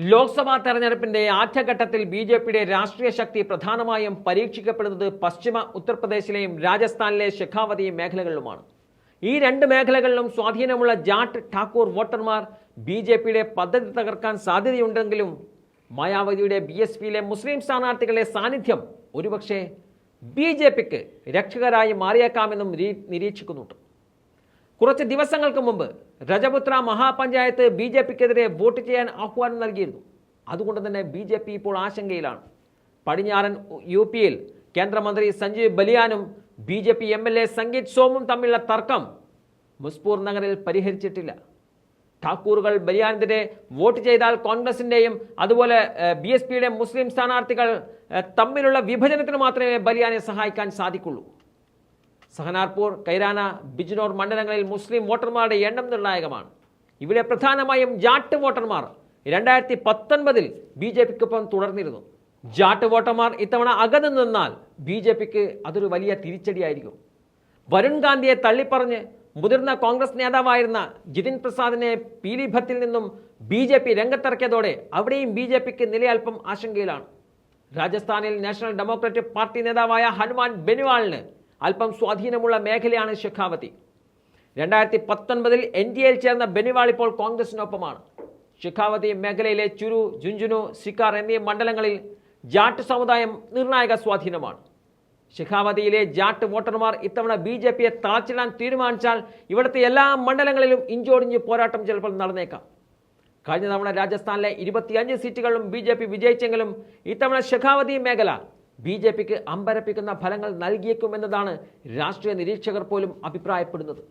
ലോക്സഭാ തെരഞ്ഞെടുപ്പിന്റെ ആദ്യഘട്ടത്തിൽ B J പിയുടെ രാഷ്ട്രീയ ശക്തി പ്രധാനമായും പരീക്ഷിക്കപ്പെടുന്നത് പശ്ചിമ ഉത്തർപ്രദേശിലെയും രാജസ്ഥാനിലെ ഷെഖാവതി മേഖലകളിലുമാണ്. ഈ രണ്ട് മേഖലകളിലും സ്വാധീനമുള്ള ജാട്ട് ഠാക്കൂർ വോട്ടർമാർ ബി ജെ പിയുടെ പദ്ധതി തകർക്കാൻ സാധ്യതയുണ്ടെങ്കിലും മായാവതിയുടെ ബി എസ് പിയിലെ മുസ്ലിം സ്ഥാനാർത്ഥികളുടെ സാന്നിധ്യം ഒരുപക്ഷെ ബി ജെ പിക്ക് രക്ഷകരായി മാറിയേക്കാമെന്നും നിരീ- നിരീക്ഷിക്കുന്നുണ്ട്. കുറച്ച് ദിവസങ്ങൾക്ക് മുമ്പ് രജപുത്ര മഹാപഞ്ചായത്ത് ബി ജെ പിക്കെതിരെ വോട്ട് ചെയ്യാൻ ആഹ്വാനം നൽകിയിരുന്നു. അതുകൊണ്ട് തന്നെ ബി ജെ പി ഇപ്പോൾ ആശങ്കയിലാണ്. പടിഞ്ഞാറൻ യു പിയിൽ കേന്ദ്രമന്ത്രി Sanjeev ബലിയാനും B J P M L A Sangeet സോമും തമ്മിലുള്ള തർക്കം മുസ്പൂർ നഗറിൽ പരിഹരിച്ചിട്ടില്ല. ഠാക്കൂറുകൾ ബലിയാനെതിരെ വോട്ട് ചെയ്താൽ കോൺഗ്രസിന്റെയും അതുപോലെ ബി എസ് പിയുടെ മുസ്ലിം സ്ഥാനാർത്ഥികൾ തമ്മിലുള്ള വിഭജനത്തിന് മാത്രമേ ബലിയാനെ സഹായിക്കാൻ സാധിക്കുള്ളൂ. സഹനാർപൂർ കൈരാന ബിജ്നോർ മണ്ഡലങ്ങളിൽ മുസ്ലിം വോട്ടർമാരുടെ എണ്ണം നിർണായകമാണ്. ഇവിടെ പ്രധാനമായും ജാട്ട് വോട്ടർമാർ രണ്ടായിരത്തി പത്തൊൻപതിൽ ബി ജെ പിക്കൊപ്പം തുടർന്നിരുന്നു. ജാട്ട് വോട്ടർമാർ ഇത്തവണ അകന്നു നിന്നാൽ ബി ജെ പിക്ക് അതൊരു വലിയ തിരിച്ചടിയായിരിക്കും. വരുൺ ഗാന്ധിയെ തള്ളിപ്പറഞ്ഞ് മുതിർന്ന കോൺഗ്രസ് നേതാവായിരുന്ന ജിതിൻ പ്രസാദിനെ പീലിഭത്തിൽ നിന്നും ബി ജെ പി രംഗത്തിറക്കിയതോടെ അവിടെയും ബി ജെ പിക്ക് നിലയൽപ്പം ആശങ്കയിലാണ്. രാജസ്ഥാനിൽ നാഷണൽ ഡെമോക്രാറ്റിക് പാർട്ടി നേതാവായ ഹനുമാൻ ബെനിവാളിന് അല്പം സ്വാധീനമുള്ള മേഖലയാണ് ഷെഖാവതി രണ്ടായിരത്തി പത്തൊൻപതിൽ എൻ ഡി എയിൽ ചേർന്ന ബെനിവാൾ ഇപ്പോൾ കോൺഗ്രസിനൊപ്പമാണ്. ഷെഖാവതി മേഖലയിലെ ചുരു ജുഞ്ചുനു സിക്കാർ എന്നീ മണ്ഡലങ്ങളിൽ ജാട്ട് സമുദായം നിർണായക സ്വാധീനമാണ്. ഷെഖാവതിയിലെ ജാട്ട് വോട്ടർമാർ ഇത്തവണ ബി ജെ പിയെ തളച്ചിടാൻ തീരുമാനിച്ചാൽ ഇവിടുത്തെ എല്ലാ മണ്ഡലങ്ങളിലും ഇഞ്ചോടിഞ്ച് പോരാട്ടം ചിലപ്പോൾ നടന്നേക്കാം. കഴിഞ്ഞ തവണ രാജസ്ഥാനിലെ ഇരുപത്തിയഞ്ച് സീറ്റുകളിലും ബി ജെ പി വിജയിച്ചെങ്കിലും ഇത്തവണ ഷെഖാവതി മേഖല ബി ജെ പിക്ക് അമ്പരപ്പിക്കുന്ന ഫലങ്ങൾ നൽകിയേക്കുമെന്നതാണ് രാഷ്ട്രീയ നിരീക്ഷകർ പോലും അഭിപ്രായപ്പെടുന്നത്.